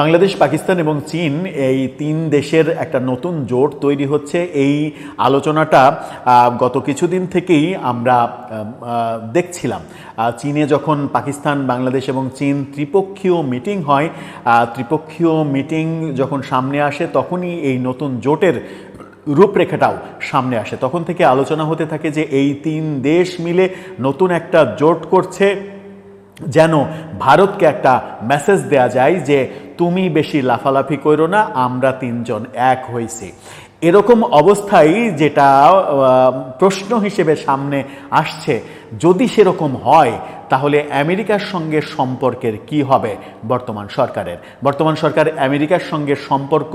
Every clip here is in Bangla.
বাংলাদেশ, পাকিস্তান এবং চীন এই তিন দেশের একটা নতুন জোট তৈরি হচ্ছে। এই আলোচনাটা গত কিছুদিন থেকেই আমরা দেখছিলাম। চীনে যখন পাকিস্তান, বাংলাদেশ এবং চীন ত্রিপক্ষীয় মিটিং হয় ত্রিপক্ষীয় মিটিং যখন সামনে আসে, তখনই এই নতুন জোটের রূপরেখাটাও সামনে আসে। তখন থেকে আলোচনা হতে থাকে যে এই তিন দেশ মিলে নতুন একটা জোট করছে। যেন ভারতকে একটা মেসেজ দেয়া যায় যে তুমি বেশি লাফালাফি করো না, আমরা তিনজন এক হয়েছি এরকম অবস্থায় যেটা প্রশ্ন হিসেবে সামনে আসছে যদি সেরকম হয়, তাহলে আমেরিকার সঙ্গে সম্পর্কের কি হবে বর্তমান সরকারের? বর্তমান সরকার আমেরিকার সঙ্গে সম্পর্ক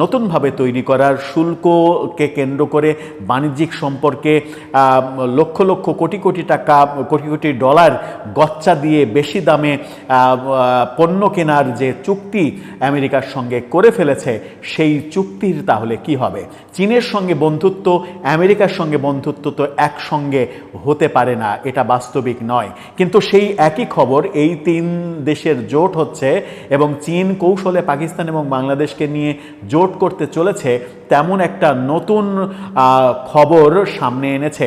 নতুনভাবে তৈরি করার শুল্ককে কেন্দ্র করে বাণিজ্যিক সম্পর্কে লক্ষ লক্ষ কোটি কোটি টাকা, কোটি কোটি ডলার গচ্চা দিয়ে বেশি দামে পণ্য কেনার যে চুক্তি আমেরিকার সঙ্গে করে ফেলেছে, সেই চুক্তির তাহলে কি হবে? চীনের সঙ্গে বন্ধুত্ব, আমেরিকার সঙ্গে বন্ধুত্ব তো একসঙ্গে হতে পারে না। এটা বাস্তবিক নয়। কিন্তু সেই একই খবর এই তিন দেশের জোট হচ্ছে এবং চীন কৌশলে পাকিস্তান এবং বাংলাদেশকে নিয়ে জোট করতে চলেছে, তেমন একটা নতুন খবর সামনে এনেছে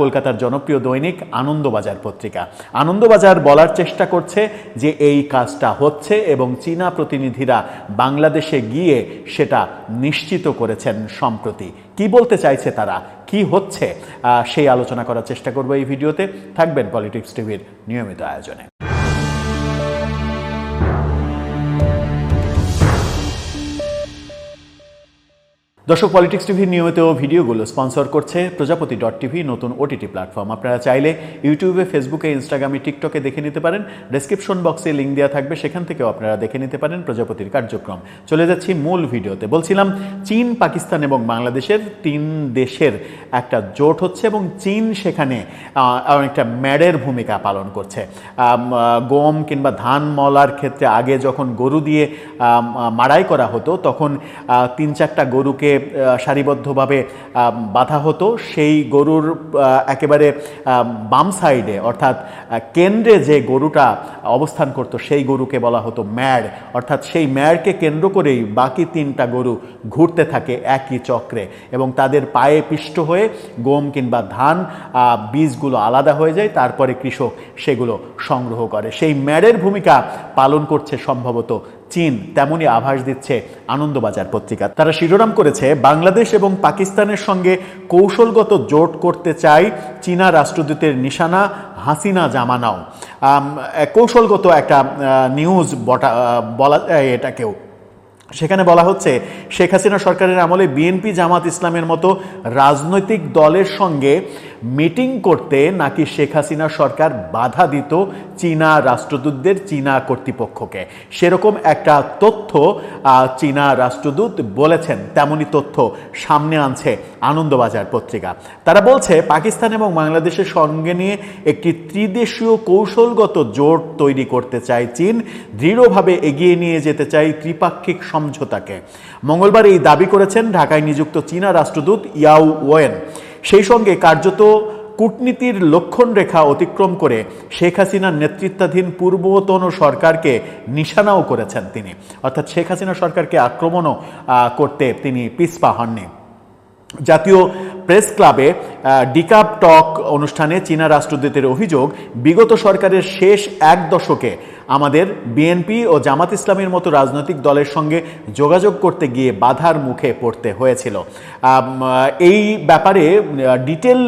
কলকাতার জনপ্রিয় দৈনিক আনন্দবাজার পত্রিকা। আনন্দবাজার বলার চেষ্টা করছে যে এই কাজটা হচ্ছে এবং চীনা প্রতিনিধিরা বাংলাদেশে গিয়ে সেটা নিশ্চিত করেছেন সম্প্রতি। কি বলতে চাইছে তারা? কি হচ্ছে সেই আলোচনা করার চেষ্টা করব এই ভিডিওতে। থাকবেন পলিটিক্স টিভির নিয়মিত আয়োজনে। দর্শক পলিটিক্স টিভির নিয়মিত ভিডিওগুলো স্পন্সর করছে প্রজাপতি ডট টিভি নতুন ওটিটি প্ল্যাটফর্ম আপনারা চাইলে ইউটিউবে ফেসবুকে ইনস্টাগ্রামে টিকটকে দেখে নিতে পারেন। ডেসক্রিপশন বক্সে লিঙ্ক দেওয়া থাকবে, সেখান থেকেও আপনারা দেখে নিতে পারেন প্রজাপতির কার্যক্রম। চলে যাচ্ছি মূল ভিডিওতে। বলছিলাম চীন, পাকিস্তান এবং বাংলাদেশের তিন দেশের একটা জোট হচ্ছে এবং চীন সেখানে অনেকটা ম্যাডের ভূমিকা পালন করছে। গম কিংবা ধান মলার ক্ষেত্রে আগে যখন গরু দিয়ে মাড়াই করা হতো, তখন তিন চারটা গরুকে সারিবদ্ধভাবে বাঁধা হতো। সেই গরুর একেবারে বাম সাইডে, অর্থাৎ কেন্দ্রে যে গরুটা অবস্থান করত, সেই গরুকে বলা হতো ম্যাড। অর্থাৎ সেই ম্যাডকে কেন্দ্র করেই বাকি তিনটা গরু ঘুরতে থাকে একই চক্রে এবং তাদের পায়ে পিষ্ট হয়ে গম কিংবা ধান বীজগুলো আলাদা হয়ে যায়। তারপরে কৃষক সেগুলো সংগ্রহ করে। সেই ম্যাডের ভূমিকা পালন করছে সম্ভবত চীন তেমনই আভাস দিচ্ছে আনন্দবাজার পত্রিকা। তারা শিরোনাম করেছে, বাংলাদেশ এবং পাকিস্তানের সঙ্গে কৌশলগত জোট করতে চায় চীনা রাষ্ট্রদূতের নিশানা হাসিনা জামানাও। কৌশলগত একটা নিউজ বটা বলা এটাকেও। সেখানে বলা হচ্ছে, শেখ হাসিনা সরকারের আমলে বিএনপি জামাত ইসলামের মতো রাজনৈতিক দলের সঙ্গে মিটিং করতে নাকি শেখ হাসিনা সরকার বাধা দিত চীনা রাষ্ট্রদূতদের চীনা কর্তৃপক্ষকে? সেরকম একটা তথ্য চীনা রাষ্ট্রদূত বলেছেন, তেমনই তথ্য সামনে আনছে আনন্দবাজার পত্রিকা। তারা বলছে, পাকিস্তান এবং বাংলাদেশের সঙ্গে নিয়ে একটি ত্রিদেশীয় কৌশলগত জোট তৈরি করতে চায় চীন, দৃঢ়ভাবে এগিয়ে নিয়ে যেতে চায় ত্রিপাক্ষিক সমঝোতাকে। মঙ্গলবার এই দাবি করেছেন ঢাকায় নিযুক্ত চীনা রাষ্ট্রদূত ইয়াও ওয়েন। সেই সঙ্গে কার্যত কূটনীতির লক্ষণ রেখা অতিক্রম করে শেখ হাসিনার নেতৃত্বাধীন পূর্বতন সরকারকে নিশানাও করেছেন তিনি। অর্থাৎ শেখ হাসিনা সরকারকে আক্রমণও করতে তিনি পিছপা হননি। জাতীয় প্রেস ক্লাবে ডিকাপ টক অনুষ্ঠানে চীনা রাষ্ট্রদূতের অভিযোগ, বিগত সরকারের শেষ এক দশকে আমাদের বিএনপি ও জামাত ইসলামের মতো রাজনৈতিক দলের সঙ্গে যোগাযোগ করতে গিয়ে বাধার মুখে পড়তে হয়েছিল। এই ব্যাপারে ডিটেল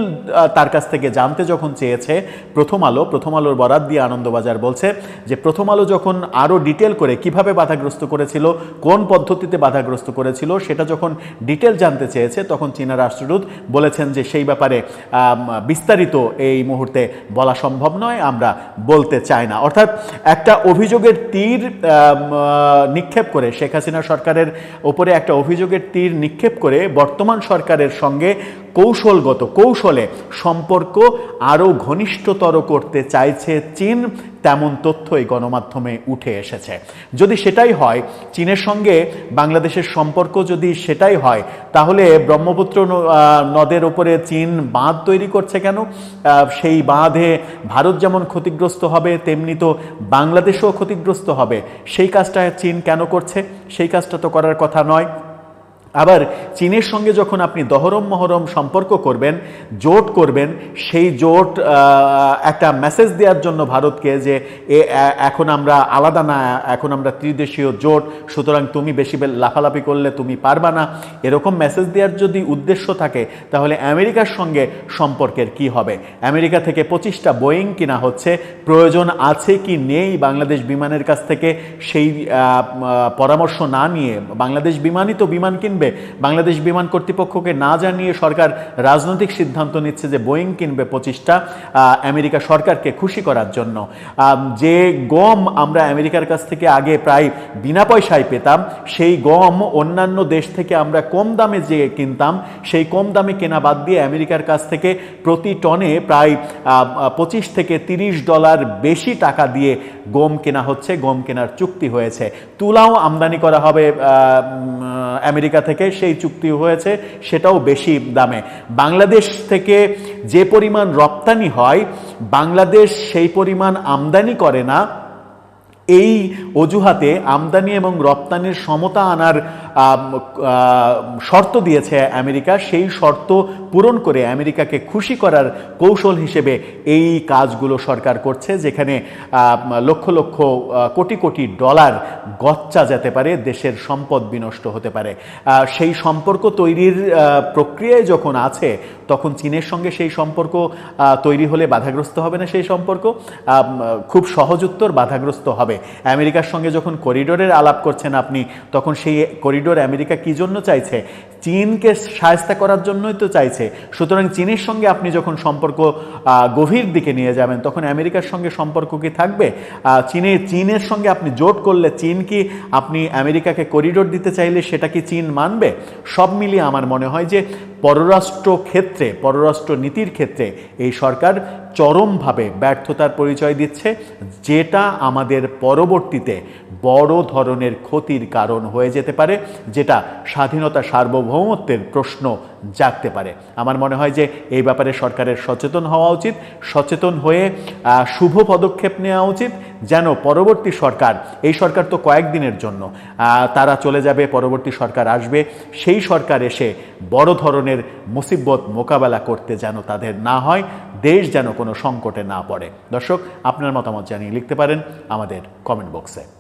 তার কাছ থেকে জানতে যখন চেয়েছে, প্রথম আলো, প্রথম আলোর বরাত দিয়ে আনন্দবাজার বলছে যে, প্রথম আলো যখন আরও ডিটেল করে কীভাবে বাধাগ্রস্ত করেছিল, কোন পদ্ধতিতে বাধাগ্রস্ত করেছিল, সেটা যখন ডিটেল জানতে চেয়েছে, তখন চীনা রাষ্ট্রদূত বলেছেন যে সেই ব্যাপারে বিস্তারিত এই মুহূর্তে বলা সম্ভব নয়, আমরা বলতে চাই না। অর্থাৎ একটা অভিযোগের তীর নিক্ষেপ করে শেখ হাসিনা সরকারের ওপরে একটা অভিযোগের তীর নিক্ষেপ করে বর্তমান সরকারের সঙ্গে কৌশলগত কৌশলে সম্পর্ক আরও ঘনিষ্ঠতর করতে চাইছে চীন, তেমন তথ্য এই গণমাধ্যমে উঠে এসেছে। যদি সেটাই হয়, চীনের সঙ্গে বাংলাদেশের সম্পর্ক যদি সেটাই হয়, তাহলে ব্রহ্মপুত্র নদের ওপরে চীন বাঁধ তৈরি করছে কেন? সেই বাঁধে ভারত যেমন ক্ষতিগ্রস্ত হবে, তেমনি তো বাংলাদেশও ক্ষতিগ্রস্ত হবে। সেই কাজটা চীন কেন করছে? সেই কাজটা তো করার কথা নয়। আবার চীনের সঙ্গে যখন আপনি দহরম মহরম সম্পর্ক করবেন, জোট করবেন, সেই জোট একটা মেসেজ দেওয়ার জন্য ভারতকে যে এখন আমরা আলাদা না, এখন আমরা ত্রিদেশীয় জোট, সুতরাং তুমি বেশি লাফালাফি করলে তুমি পারবা না। এরকম মেসেজ দেওয়ার যদি উদ্দেশ্য থাকে, তাহলে আমেরিকার সঙ্গে সম্পর্কের কি হবে? আমেরিকা থেকে পঁচিশটা বোয়িং কিনা হচ্ছে, প্রয়োজন আছে কি নেই বাংলাদেশ বিমানের কাছ থেকে, সেই পরামর্শ না নিয়ে বাংলাদেশ বিমানই তো বিমান কিনবে বাংলাদেশ বিমান কর্তৃপক্ষকে না জানিয়ে সরকার রাজনৈতিক সিদ্ধান্ত নিচ্ছে যে বোয়িং কিনবে পঁচিশটা আমেরিকা সরকারকে খুশি করার জন্য। যে গম আমরা আমেরিকার কাছ থেকে আগে প্রায় বিনা পয়সায় পেতাম, সেই গম অন্যান্য দেশ থেকে আমরা কম দামে যে কিনতাম, সেই কম দামে কেনা বাদ দিয়ে আমেরিকার কাছ থেকে প্রতি টনে প্রায় পঁচিশ থেকে তিরিশ ডলার বেশি টাকা দিয়ে গম কেনা হচ্ছে, গম কেনার চুক্তি হয়েছে। তুলাও আমদানি করা হবে আমেরিকা থেকে সেই চুক্তি হয়েছে, সেটাও বেশি দামে। বাংলাদেশ থেকে যে পরিমাণ রপ্তানি হয়, বাংলাদেশ সেই পরিমাণ আমদানি করে না। এই অজুহাতে আমদানি এবং রপ্তানির সমতা আনার শর্ত দিয়েছে আমেরিকা। সেই শর্ত পূরণ করে আমেরিকাকে খুশি করার কৌশল হিসেবে এই কাজগুলো সরকার করছে, যেখানে লক্ষ লক্ষ কোটি কোটি ডলার গচ্চা যেতে পারে, দেশের সম্পদ বিনষ্ট হতে পারে। সেই সম্পর্ক তৈরির প্রক্রিয়ায় যখন আছে, তখন চীনের সঙ্গে সেই সম্পর্ক তৈরি হলে বাধাগ্রস্ত হবে না সেই সম্পর্ক। খুব সহজ উত্তর, বাধাগ্রস্ত হবে। আমেরিকার সঙ্গে যখন করিডোরের আলাপ করছেন আপনি, তখন সেই করিডোর আমেরিকা কি জন্য চাইছে? চীনকে সায়স্তা করার জন্যই তো চাইছে। সুতরাং চীনের সঙ্গে আপনি যখন সম্পর্ক গভীর দিকে নিয়ে যাবেন, তখন আমেরিকার সঙ্গে সম্পর্ক কি থাকবে? চীনে, চীনের সঙ্গে আপনি জোট করলে চীন কি আপনি আমেরিকাকে করিডোর দিতে চাইলে সেটা কি চীন মানবে? সব মিলিয়ে আমার মনে হয় যে পররাষ্ট্র ক্ষেত্রে পররাষ্ট্র নীতির ক্ষেত্রে এই সরকার চরমভাবে ব্যর্থতার পরিচয় দিচ্ছে, যেটা আমাদের পরবর্তীতে বড় ধরনের ক্ষতির কারণ হয়ে যেতে পারে, যেটা স্বাধীনতা সার্বভৌমত্বের প্রশ্ন জাগতে পারে। আমার মনে হয় যে এই ব্যাপারে সরকারের সচেতন হওয়া উচিত, সচেতন হয়ে শুভ পদক্ষেপ নেওয়া উচিত, যেন পরবর্তী সরকার, এই সরকার তো কয়েকদিনের জন্য তারা চলে যাবে, পরবর্তী সরকার আসবে, সেই সরকার এসে বড় ধরনের মুসিবত মোকাবেলা করতে যেন তাদের না হয়, দেশ যেন কোনো সংকটে না পড়ে। দর্শক, আপনার মতামত জানিয়ে লিখতে পারেন আমাদের কমেন্ট বক্সে।